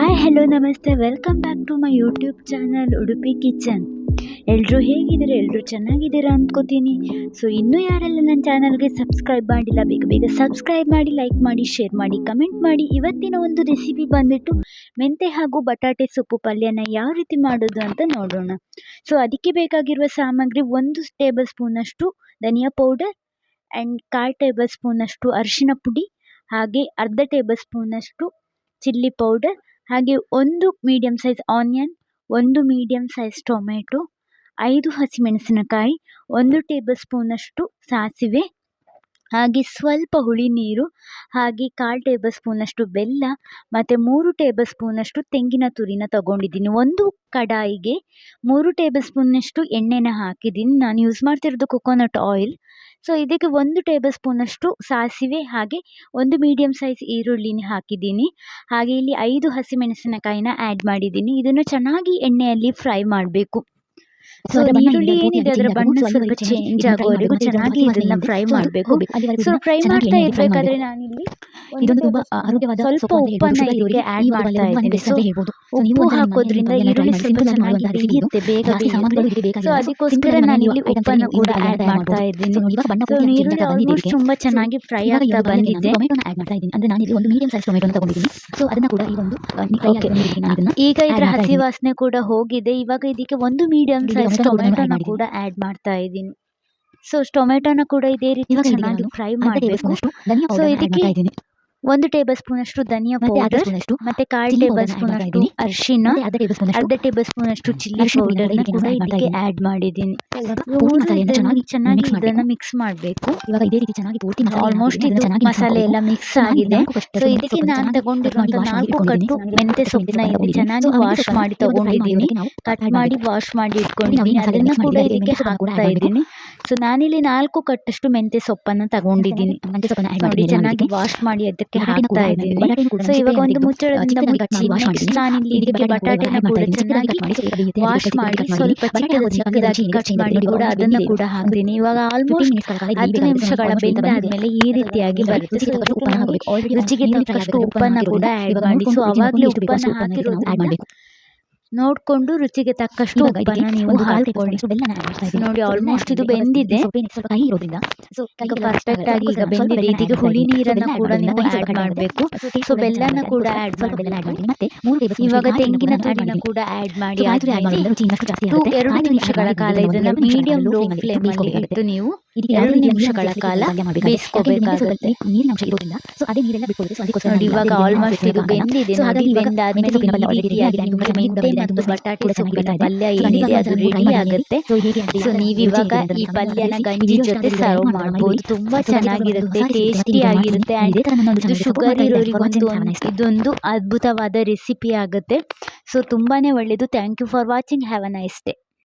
Hi hello ನಮಸ್ತೆ welcome back to my YouTube channel Udupi kitchen ಎಲ್ಲರೂ ಹೇಗಿದ್ದೀರಾ? ಎಲ್ಲರೂ ಚೆನ್ನಾಗಿದ್ದೀರಾ ಅಂದ್ಕೋತೀನಿ ಸೊ ಇನ್ನೂ ಯಾರೆಲ್ಲ ನನ್ನ ಚಾನಲ್ಗೆ ಸಬ್ಸ್ಕ್ರೈಬ್ ಮಾಡಿಲ್ಲ, ಬೇಗ ಬೇಗ ಸಬ್ಸ್ಕ್ರೈಬ್ ಮಾಡಿ ಲೈಕ್ ಮಾಡಿ ಶೇರ್ ಮಾಡಿ ಕಮೆಂಟ್ ಮಾಡಿ. ಇವತ್ತಿನ ಒಂದು ರೆಸಿಪಿ ಬಂದುಬಿಟ್ಟು ಮೆಂತೆ ಹಾಗೂ ಬಟಾಟೆ ಸೊಪ್ಪು ಪಲ್ಯನ ಯಾವ ರೀತಿ ಮಾಡೋದು ಅಂತ ನೋಡೋಣ. ಸೊ ಅದಕ್ಕೆ ಬೇಕಾಗಿರುವ ಸಾಮಗ್ರಿ ಒಂದು ಟೇಬಲ್ ಸ್ಪೂನಷ್ಟು ಧನಿಯಾ ಪೌಡರ್ ಆ್ಯಂಡ್ ಕಾಲು ಟೇಬಲ್ ಸ್ಪೂನಷ್ಟು ಅರಿಶಿನ ಪುಡಿ ಹಾಗೆ ಅರ್ಧ ಟೇಬಲ್ ಸ್ಪೂನಷ್ಟು ಚಿಲ್ಲಿ ಪೌಡರ್ ಹಾಗೆ ಒಂದು ಮೀಡಿಯಮ್ ಸೈಜ್ ಆನಿಯನ್ ಒಂದು ಮೀಡಿಯಮ್ ಸೈಜ್ ಟೊಮೆಟೊ ಐದು ಹಸಿಮೆಣಸಿನಕಾಯಿ, ಒಂದು ಟೇಬಲ್ ಸ್ಪೂನಷ್ಟು ಸಾಸಿವೆ, ಹಾಗೆ ಸ್ವಲ್ಪ ಹುಳಿ ನೀರು, ಹಾಗೆ ಕಾಲು ಟೇಬಲ್ ಸ್ಪೂನಷ್ಟು ಬೆಲ್ಲ, ಮತ್ತು ಮೂರು ಟೇಬಲ್ ಸ್ಪೂನಷ್ಟು ತೆಂಗಿನ ತುರಿನ ತಗೊಂಡಿದ್ದೀನಿ. ಒಂದು ಕಡಾಯಿಗೆ ಮೂರು ಟೇಬಲ್ ಸ್ಪೂನಷ್ಟು ಎಣ್ಣೆನ ಹಾಕಿದ್ದೀನಿ. ನಾನು ಯೂಸ್ ಮಾಡ್ತಿರೋದು ಕೊಕೊನಟ್ ಆಯಿಲ್ ಸೊ ಇದಕ್ಕೆ ಒಂದು ಟೇಬಲ್ ಸ್ಪೂನಷ್ಟು ಸಾಸಿವೆ ಹಾಗೆ ಒಂದು ಮೀಡಿಯಮ್ ಸೈಜ್ ಈರುಳ್ಳಿನ ಹಾಕಿದ್ದೀನಿ. ಹಾಗೆ ಇಲ್ಲಿ ಐದು ಹಸಿಮೆಣಸಿನಕಾಯಿನ ಆ್ಯಡ್ ಮಾಡಿದ್ದೀನಿ. ಇದನ್ನು ಚೆನ್ನಾಗಿ ಎಣ್ಣೆಯಲ್ಲಿ ಫ್ರೈ ಮಾಡಬೇಕು. ಸೊ ಈರುಳ್ಳಿ ಏನಿದೆ ಅದರ ಬಣ್ಣ ಸ್ವಲ್ಪ ಚೇಂಜ್ ಆಗೋವರೆಗೂ ಚೆನ್ನಾಗಿ ಇದನ್ನ ಫ್ರೈ ಮಾಡಬೇಕು ಸೊ ಫ್ರೈ ಮಾಡ್ತಾ ಇರಬೇಕಾದ್ರೆ ನಾನಿಲ್ಲಿ ಇದೊಂದು ತುಂಬಾ ಆರೋಗ್ಯವಾದ ಸ್ವಲ್ಪ ಉಪ್ಪನ್ನ. ಇದಕ್ಕೆ ಆ್ಯಡ್ ಮಾಡ್ತಾ ಇದ್ದೀನಿ ಸೊ ಅಂತ ನೀವು ಉಪ್ಪು ಹಾಕೋದ್ರಿಂದ ಈರುಳ್ಳಿ. ಸ್ವಲ್ಪ ಚೆನ್ನಾಗಿ. ಬೇಯುತ್ತೆ ಬೇಗ. ಸೊ ಅದಕ್ಕೋಸ್ಕರ ನಾನು ಇಲ್ಲಿ ಉಪ್ಪನ್ನು ಕೂಡ ಆಡ್ ಮಾಡ್ತಾ ಇದ್ದೀನಿ ಬಣ್ಣ ಸೊ ತುಂಬಾ ಈರುಳ್ಳಿ ಬಂದಿದೆ ಆಲ್ಮೋಸ್ಟ್ ಇದಕ್ಕೆ. ಚೆನ್ನಾಗಿ ಫ್ರೈ ಆಗ್ತಾ ಬಂದಿದೆ ಟೊಮೆಟೊನ ಆ್ಯಡ್ ಮಾಡ್ತಾ ಇದ್ದೀನಿ ಅಂದ್ರೆ ನಾನು ಇಲ್ಲಿ ಒಂದು ಮೀಡಿಯಂ ಸೈಜ್ ಟೊಮೆಟೊನ ತಗೊಂಡಿದ್ದೀನಿ ಸೊ ಅದನ್ನ ಕೂಡ ಈ ಒಂದು ಈಗ ಇದರ ಹಸಿ ವಾಸನೆ ಕೂಡ ಹೋಗಿದೆ ಇವಾಗ ಇದಕ್ಕೆ ಒಂದು ಮೀಡಿಯಂ ಸೈಜ್ ಟೊಮೆಟೊನ ಕೂಡ ಆಡ್ ಟೊಮೆಟೊನ ಕೂಡ ಆ್ಯಡ್ ಮಾಡ್ತಾ ಇದ್ದೀನಿ. ಸೊ ಟೊಮೆಟೊನ ಕೂಡ ಇದೇ ರೀತಿ ಚೆನ್ನಾಗಿ ಫ್ರೈ ಮಾಡಬೇಕು. ಸೊ ಇದಕ್ಕೆ ಒಂದು ಟೇಬಲ್ ಸ್ಪೂನಷ್ಟು ಧನಿಯಾ ಮತ್ತೆ ಅರ್ಧ ಪೌಡರ್ ಮತ್ತೆ ಚಿಲ್ಲಿ ಟೇಬಲ್ ಸ್ಪೂನ್ ಅಷ್ಟು ಅರಿಶಿನ ಅರ್ಧ ಟೇಬಲ್ ಸ್ಪೂನ್ ಅಷ್ಟು ಚಿಲ್ಲಿ ಪೌಡರ್ ಕೂಡ ಮಾಡಿದೀನಿ ಇದಕ್ಕೆ ಇದ್ದೀನಿ. ಮಾಡಿದ್ದೀನಿ. ಚೆನ್ನಾಗಿ ಚೆನ್ನಾಗಿ ಇದನ್ನ. ಮಿಕ್ಸ್ ಮಾಡಬೇಕು. ಇವಾಗ ಇದೇ ರೀತಿ ಚೆನ್ನಾಗಿ ಪೂರ್ತಿ ಮಸಾಲೆ ಆಲ್ಮೋಸ್ಟ್ ಇದು ಮಸಾಲೆ ಎಲ್ಲ ಮಿಕ್ಸ್ ಆಗಿದೆ. ಸೊ ಇದಕ್ಕೆ ನಾನು ತಗೊಂಡಿರುವಂತ ನಾಲ್ಕು ಕಟ್ಟು ಮೆಂತೆ ಸೊಪ್ಪನ್ನ ಇಲ್ಲಿ ಚೆನ್ನಾಗಿ ವಾಶ್ ಮಾಡಿ ತಗೊಂಡಿದ್ದೀನಿ ಕಟ್ ಮಾಡಿ ವಾಶ್ ಮಾಡಿ ಇಟ್ಕೊಂಡಿದ್ದೀನಿ ಅದನ್ನ ಕೂಡ ಇದಕ್ಕೆ ಹಾಕ್ತಾ ಇದ್ದೀನಿ. ಸೊ ನಾನಿಲ್ಲಿ ನಾಲ್ಕು ಕಟ್ಟಷ್ಟು ಮೆಂತ್ಯ ಸೊಪ್ಪನ್ನು ತಗೊಂಡಿದ್ದೀನಿ ಮೆಂತ್ಯ ನೋಡಿ ಚೆನ್ನಾಗಿ ವಾಶ್ ಮಾಡಿ ಅದಕ್ಕೆ ಹಾಕ್ತಾ ಇದ್ದೀನಿ ಸೊ ಇವಾಗ ಒಂದು ಮುಚ್ಚಳದಿಂದ ಮುಚ್ಚಿ ನಾನಿಲ್ಲಿ ಇದಕ್ಕೆ ಬಟಾಟೆನ ಕೂಡ ಚೆನ್ನಾಗಿ ವಾಶ್ ಮಾಡಿ ಸ್ವಲ್ಪ ಚಿಕ್ಕದ ಚಿಕ್ಕದಾಗಿ ಕಟ್ ಮಾಡಿ ಕೂಡ ಅದನ್ನ ಕೂಡ ಹಾಕ್ತೀನಿ ಇವಾಗ ಆಲ್ಮೋಸ್ಟ್ ಹತ್ತು ನಿಮಿಷಗಳ ಬೆಂದಾದ್ಮೇಲೆ ಈ ರೀತಿಯಾಗಿ ಬರುತ್ತೆ ಸೊ ಇದಕ್ಕೆ ರುಚಿಗೆ ತಕ್ಕಷ್ಟು ಉಪ್ಪನ್ನ ಕೂಡ ಆ್ಯಡ್ ಮಾಡಿ ಸೊ ಅವಾಗಲೇ ಉಪ್ಪನ್ನ ಹಾಕಿರೋದ್ರಿಂದ ನೋಡಿಕೊಂಡು ರುಚಿಗೆ ತಕ್ಕಷ್ಟು ನೀವು ನೋಡಿ ಆಲ್ಮೋಸ್ಟ್ ಇದು ಬೆಂದಿದೆ. ಈಗ ಪರ್ಫೆಕ್ಟ್ ಆಗಿ ಈಗ ಬೆಂದಿದೆ. ಇದೀಗ ಹುಳಿ ನೀರನ್ನ ಕೂಡ ನೀವು ಆ್ಯಡ್ ಮಾಡಬೇಕು. ಸೊ ಬೆಲ್ಲನ ಕೂಡ ಆ್ಯಡ್ ಮತ್ತೆ ಇವಾಗ ತೆಂಗಿನ ತುಡಿನ ಕೂಡ ಆಡ್ ಮಾಡಿ ಎರಡು ನಿಮಿಷಗಳ ಕಾಲ ಇದನ್ನ ಮೀಡಿಯಂ ಲೋ ಫ್ಲೇಮ್ ಇಟ್ಟು ನೀವು ಎರಡು ನಿಮಿಷಗಳ ಕಾಲ ಬೇಯಿಸ್ಕೋಬೇಕಾಗುತ್ತೆ ನೋಡಿ ಇವಾಗ ಆಲ್ಮೋಸ್ಟ್ ಇದು ಬೆಂದಿದೆ ನೋಡಿ ಬೆಂದಾದ್ಮೇಲೆ ಈ ರೀತಿಯಾಗಿ ನಿಮಗೆ ಮೆಂತೆ ಮತ್ತು ಬಟಾಟೆ ಸೊಪ್ಪಿನ ಪಲ್ಯ ಏನಿದೆ ಅದು ರೆಡಿ ಆಗುತ್ತೆ. ಸೊ ನೀವಿವಾಗ ಈ ಪಲ್ಯನ ಗಂಜಿ ಜೊತೆ ಸರ್ವ್ ಮಾಡ್ಬೋದು. ತುಂಬಾ ಚೆನ್ನಾಗಿರುತ್ತೆ ಟೇಸ್ಟಿ ಆಗಿರುತ್ತೆ ಅಂಡ್ ಇದು ಶುಗರ್ ಇರೋರಿಗೊಂದು ಇದೊಂದು ಅದ್ಭುತವಾದ ರೆಸಿಪಿ ಆಗುತ್ತೆ. ಸೊ ತುಂಬಾನೇ ಒಳ್ಳೆಯದು thank you for watching have a nice day